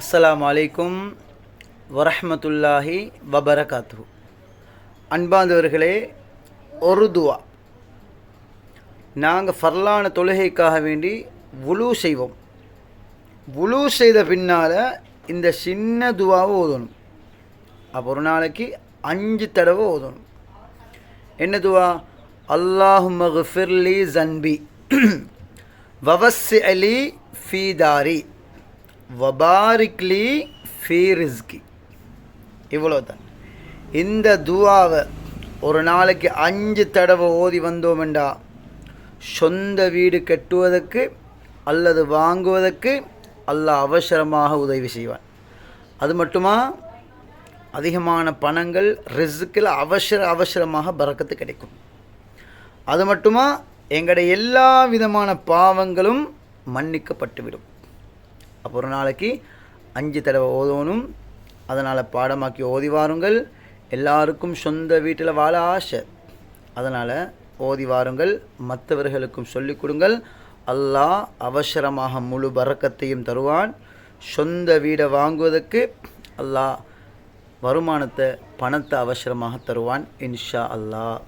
அஸ்லாம் வலைக்கும் வரஹ்மத்துல்லாஹி வபரகாத்து அன்பாந்தவர்களே ஒரு துவா. நாங்கள் ஃபர்லான தொழுகைக்காக வேண்டி வுலு செய்வோம். வுலு செய்த பின்னால் இந்த சின்ன துவாவை ஓதணும். அப்போ ஒரு நாளைக்கு அஞ்சு தடவை ஓதணும். என்ன துவா? அல்லாஹு மகுஃபிர்லி ஜன்பி வவஸ் அலி ஃபீதாரி வபாரிக்லி ஃபீரிஸ்கி இவ்வளோ தான் இந்த துவாவை ஒரு நாளைக்கு அஞ்சு தடவை ஓதி வந்தோமெண்டா சொந்த வீடு கட்டுவதற்கு அல்லது வாங்குவதற்கு அல்லாஹ் அவசரமாக உதவி செய்வான். அது மட்டுமா? அதிகமான பணங்கள் ரிஸ்கில் அவசர அவசரமாக பறக்கத்து கிடைக்கும். அது மட்டுமா? எங்களுடைய எல்லா விதமான பாவங்களும் மன்னிக்கப்பட்டுவிடும். அப்போ ஒரு நாளைக்கு அஞ்சு தடவை ஓதணும். அதனால் பாடமாக்கி ஓதி வாருங்கள். எல்லாருக்கும் சொந்த வீட்டில் வாழ ஆசை. அதனால் ஓதி வாருங்கள். மற்றவர்களுக்கும் சொல்லிக் கொடுங்கள். அல்லாஹ் அவசரமாக முழு பறக்கத்தையும் தருவான். சொந்த வீடை வாங்குவதற்கு அல்லாஹ் வருமானத்தை பணத்தை அவசரமாக தருவான். இன்ஷா அல்லாஹ்.